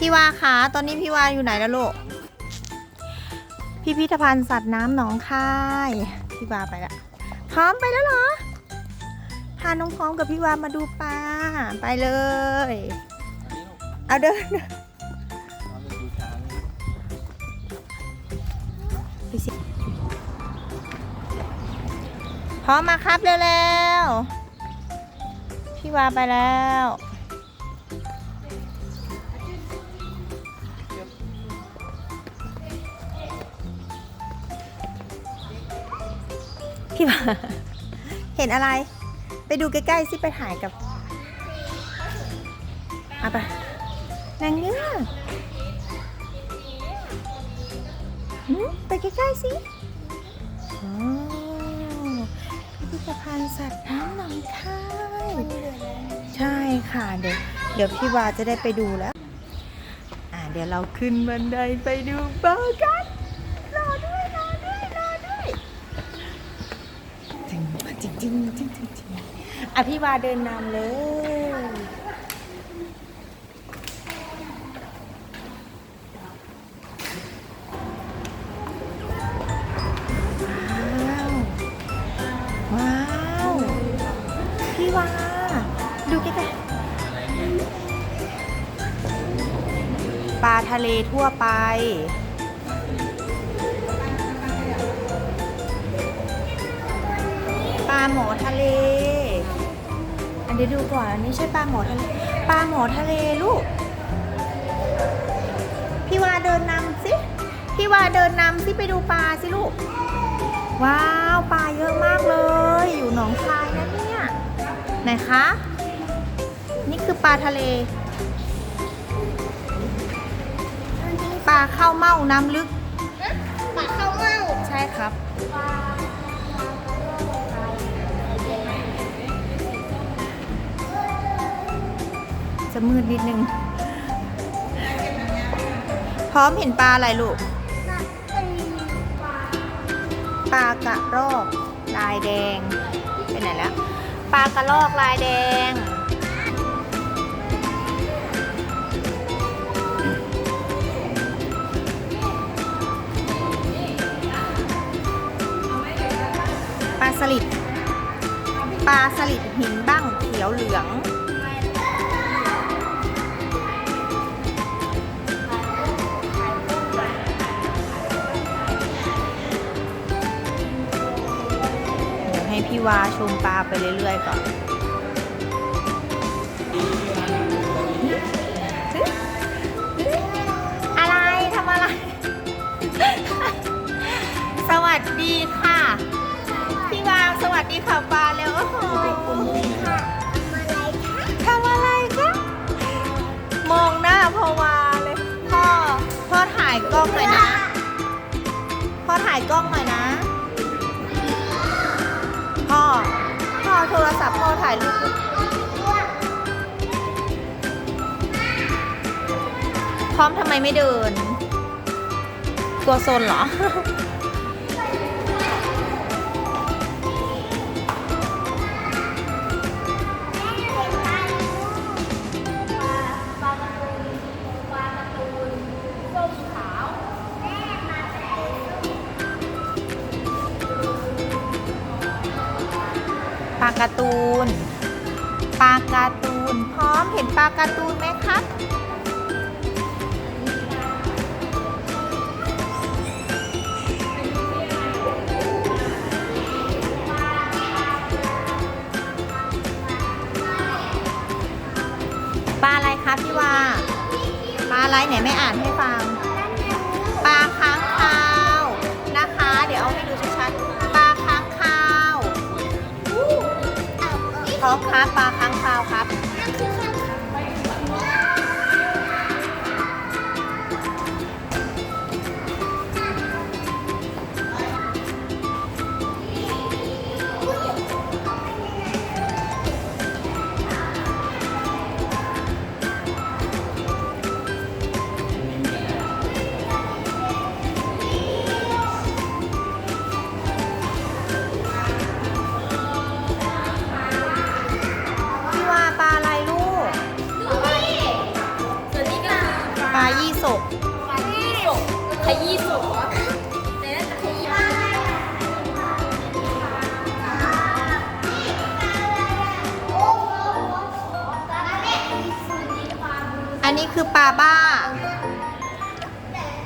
พี่วาคะตอนนี้พี่วาอยู่ไหนแล้วลูก พิพิธภัณฑ์สัตว์น้ำหนองคาย พี่วาไปละพร้อมไปแล้วเหรอ พาน้องพร้อมกับพี่วามาดูปลา ไปเลย เอาเดินพร้อมมาครับเร็วๆ พี่วาไปแล้ว พี่วาเห็นอะไร ไปดูใกล้ๆสิไปถ่ายกับเอาไปนางเงือกไปใกล้ๆสิโอ้พิพิธภัณฑ์สัตว์น้ำหนองคายใช่ค่ะ เดี๋ยวเดี๋ยวพี่วาจะได้ไปดูแล้ว อ่าเดี๋ยวเราขึ้นบันไดไปดูปลากันรอด้วยรอด้วยรอด้วย จริงจริงจริงจริงจริงจริงอะพี่วาเดินนำเลยว้าวว้าวพี่วาดูใกล้ๆปลาทะเลทั่วไป หมอทะเล อันเดี๋ยวดูก่อน อันนี้ใช่ปลาหมอทะเล ปลาหมอทะเลลูก พี่วาเดินนำสิ พี่วาเดินนำสิไปดูปลาสิลูก ว้าวปลาเยอะมากเลย อยู่หนองคายนะเนี่ย ไหนคะ นี่คือปลาทะเล ปลาข้าวเม่าน้ำลึก ปลาข้าวเม่า ใช่ครับ จะมืดนิดนึง พร้อมเห็นปลาอะไรลูกปลาปลากระรอกลายแดงไปไหนแล้ว ปลากระรอกลายแดง ปลาสลิด ปลาสลิดหินบ้างเขียวเหลือง วให้พี่วาชมปลาไปเรื่อยๆก่อนอะไรทำอะไร สวัสดีค่ะ พี่วางสวัสดีค่ะปลาเร็วโอ้โหค่ะอะไรคะทำอะไรคะมองหน้าพอวาเลยพ่อพ่อถ่ายกล้องหน่อยนะพ่อถ่ายกล้องหน่อยนะ พ่อโทรศัพท์พ่อถ่ายรูปพร้อมทำไมไม่เดิน ตัวโซนเหรอ การ์ตูน ปลาการ์ตูน พร้อมเห็นปลาการ์ตูนไหมครับปลาอะไรครับพี่วาปลาอะไรไหนไม่อ่านให้ฟัง อมครับปลาค้างคาวครับ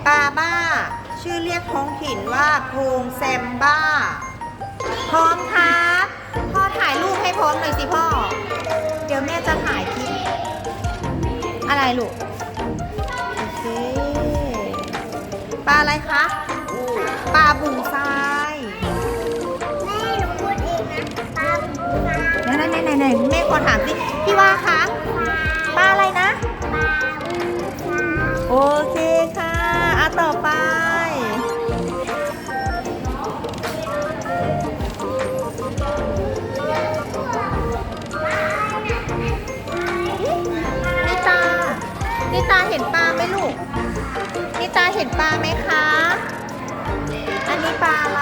ปลาบ้า ชื่อเรียกท้องถิ่นว่าโพงแซมบ้า พร้อมครับพ่อถ่ายรูปให้พร้อมหน่อยสิพ่อ เดี๋ยวแม่จะถ่ายคลิป อะไรลูก โอเค ปลาอะไรคะปลาบูทรายแม่หนูพูดเองนะปลาบูปลาไหนไหนไหนไหนแม่ขอถามสิพี่ว่าคะปลาอะไรนะปลาบูปลาโอเคค่ะอะ ต่อไป นิตา นิตาเห็นปลาไหมลูก นิตาเห็นปลาไหมคะ อันนี้ปลาอะไร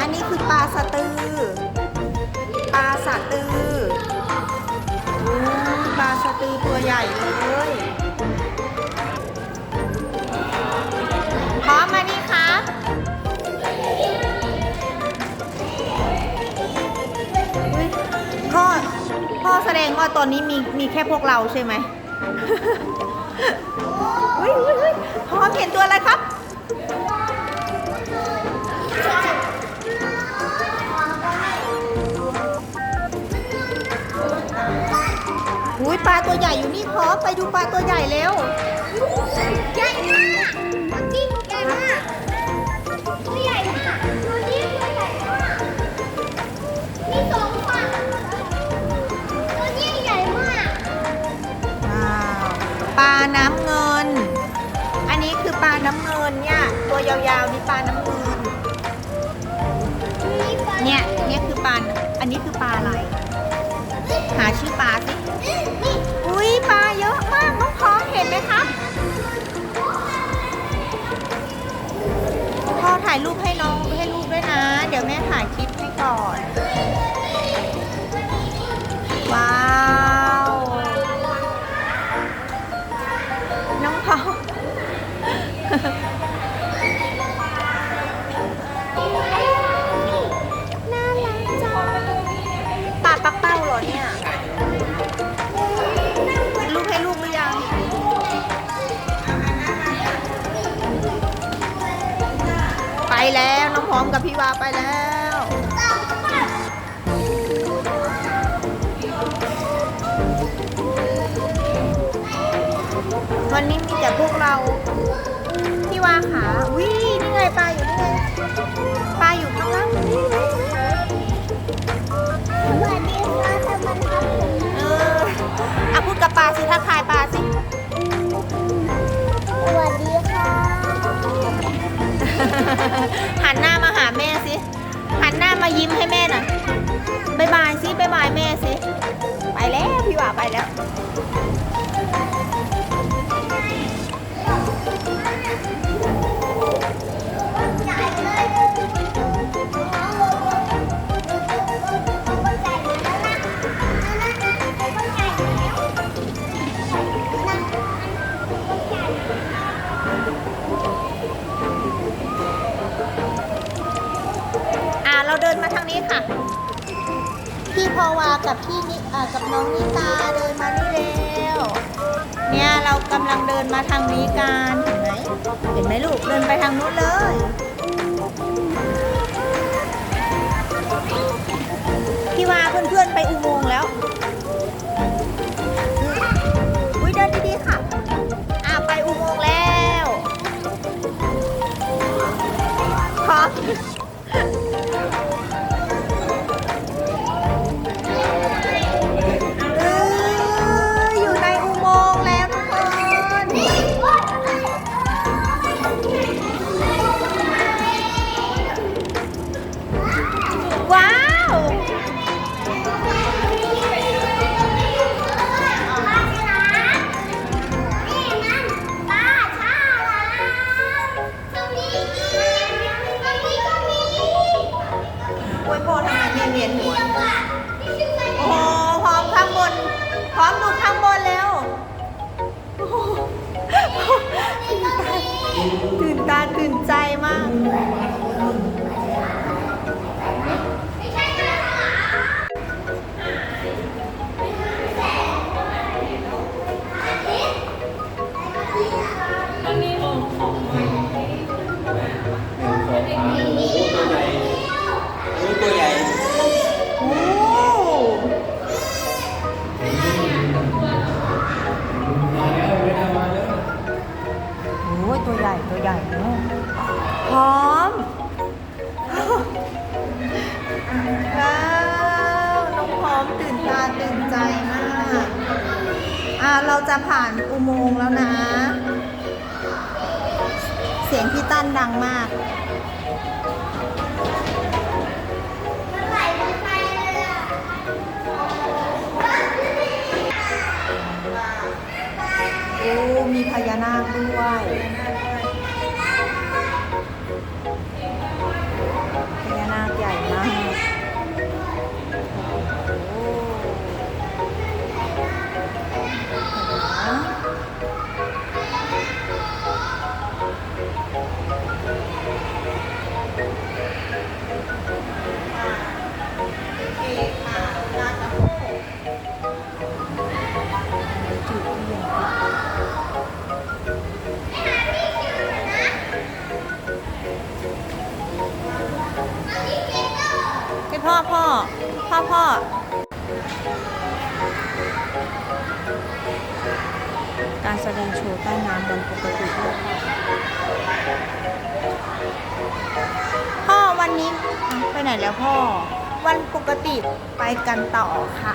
อันนี้คือปลาสะตือ ปลาสะตือโอ้ปลาสะตือตัวใหญ่เลย ว่าตอนนี้มีมีแค่พวกเราใช่ไหมอุ้ยอุ้ยอุ้ยพร้อมเห็นตัวอะไรครับ อุ้ยปลาตัวใหญ่อยู่นี่พร้อมไปดูปลาตัวใหญ่เร็ว ใหญ่มาก ยาวๆนี่ปลาน้ำคืนเนี่ยเนี่ยคือปลา อันนี้คือปลาอะไร หาชื่อปลาสิ อุ้ยปลาเยอะมากน้องพร้อมเห็นไหมครับพ่อถ่ายรูปให้น้องให้ลูกด้วยนะ เดี๋ยวแม่ถ่ายคลิปให้ก่อน กับพี่วาไปแล้ววันนี้มีแต่พวกเราพี่วาขาวินี่ไงปลาอยู่นี่ไงปลาอยู่ข้างล่างนี่สวัสดีค่ะทำไมครับผมเอออะพูดกับปลาสิทักทายปลาสิส หันหน้ามาหาแม่สิหันหน้ามายิ้มให้แม่หน่อยบายบายสิบายบายแม่สิไปแล้วพี่ว่าไปแล้วาเดินมาทางนี้ค่ะ พี่พอวากับพี่นิอ่ากับน้องนิตาเดินมานี่เร็ว เนี่ยเรากำลังเดินมาทางนี้กันเห็นไหมเห็นไหมลูกเดินไปทางนู้นเลยพี่วาเพื่อนๆไปอุโม พร้อมว้าวน้องพร้อมตื่นตาตื่นใจมาก อ่าเราจะผ่านอุโมงค์แล้วนะ เสียงพี่ตั้นดังมากโอ้มีพญานาคด้วย Thank you. อพ่อพ่อพ่อการแสดงโชว์ใต้น้ำวันปกติด้วยค่ะพ่อวันนี้ไปไหนแล้วพ่อ วันปกติไปกันต่อค่ะ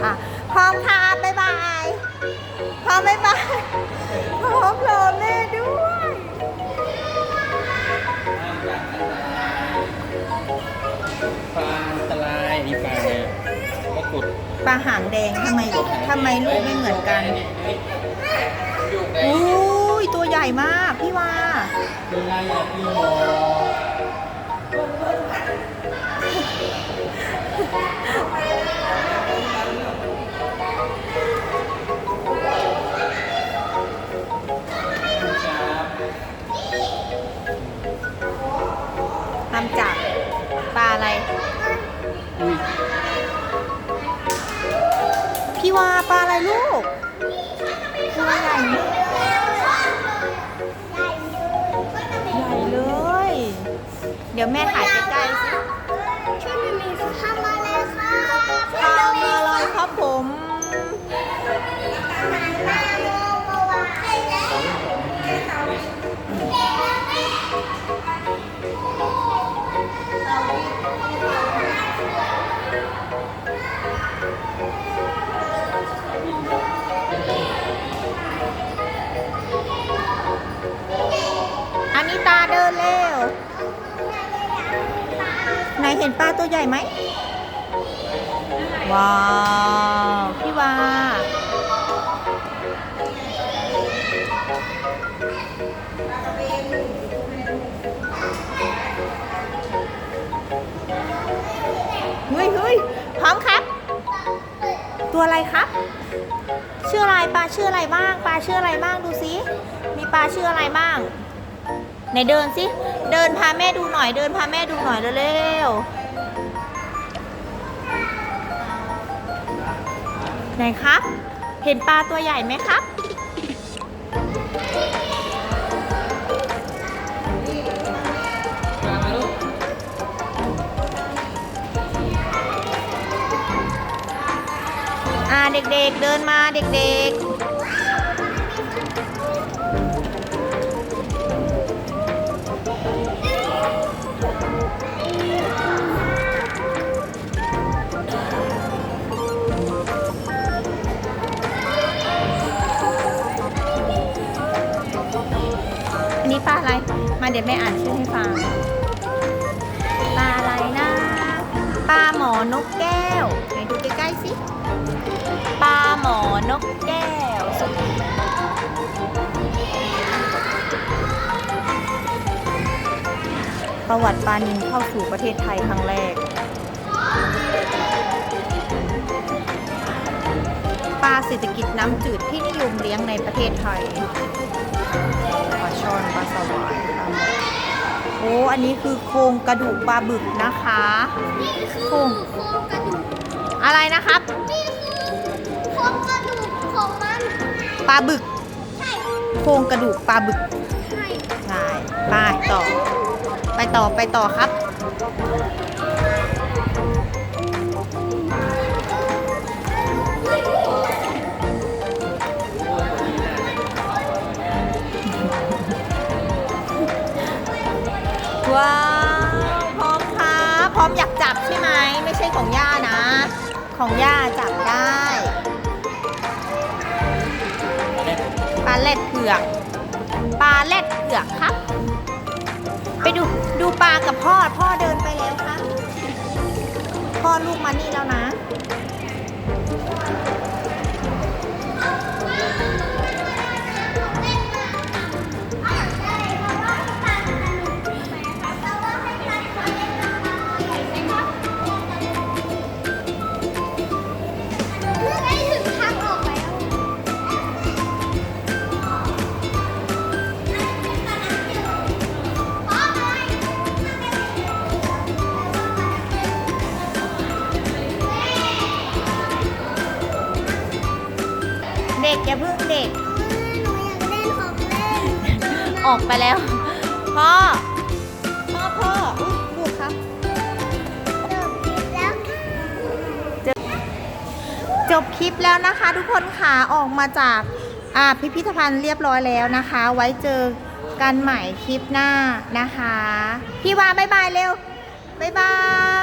พร้อมค่ะบ๊ายบาย พร้อมบ๊ายบายพร้อมรอแม่ด้วย ปลากดปลาหางแดงทำไมทำไมลูกไม่เหมือนกันอุ้ยตัวใหญ่มากพี่ว่า พี่วาปลาอะไรลูกตัวใหญ่มากใหญ่เลย เดี๋ยวแม่ถ่ายใกล้ๆสิ เห็นปลาตัวใหญ่ไหม ว้าว พี่วาเฮ้ยเฮ้ยพร้อมครับ ตัวอะไรครับ ชื่ออะไรปลาชื่ออะไรบ้าง ปลาชื่ออะไรบ้างดูสิ มีปลาชื่ออะไรบ้าง ไหนเดินสิ เดินพาแม่ดูหน่อย เดินพาแม่ดูหน่อยเร็วๆไหนครับ เห็นปลาตัวใหญ่ไหมครับปลามาลูกอ่าเด็กๆเดินมาเด็กๆ เดี๋ยวแม่อ่านชื่อให้ฟัง ปลาอะไรนะ ปลาหมอนกแก้วไหนดูใกล้ๆสิ ปลาหมอนกแก้วประวัติปลานิลเข้าสู่ประเทศไทยครั้งแรก ปลาเศรษฐกิจน้ำจืดที่นิยมเลี้ยงในประเทศไทย ปลาช่อนปลาสวายปลาหมอโอ้อันนี้คือโครงกระดูกปลาบึกนะคะ นี่คือโครงโครงกระดูก อะไรนะครับ นี่คือโครงกระดูกของมันปลาบึก ใช่โครงกระดูกปลาบึก ใช่ ใช่ ไปต่อ ไปต่อ ไปต่อครับ ว้าวพร้อมครับพร้อมอยากจับใช่ไหม ไม่ใช่ของย่านะ ของย่าจับได้ปลาเล็ดเผือกปลาเล็ดเผือกครับ ไปดูดูปลากับพ่อพ่อเดินไปแล้วครับพ่อลูกมานี่แล้วนะ ด็กอย่าเพิ่งเด็ก หนูอยากเล่นของเล่นออกไปแล้ว พ่อ พ่อพ่ออุ๊ยลูกครับแล้วจบคลิปแล้วนะคะ ทุกคนค่ะออกมาจากอ่าพิพิธภัณฑ์เรียบร้อยแล้วนะคะ ไว้เจอกันใหม่คลิปหน้านะคะ พี่วาบ๊ายบายเร็วบ๊ายบาย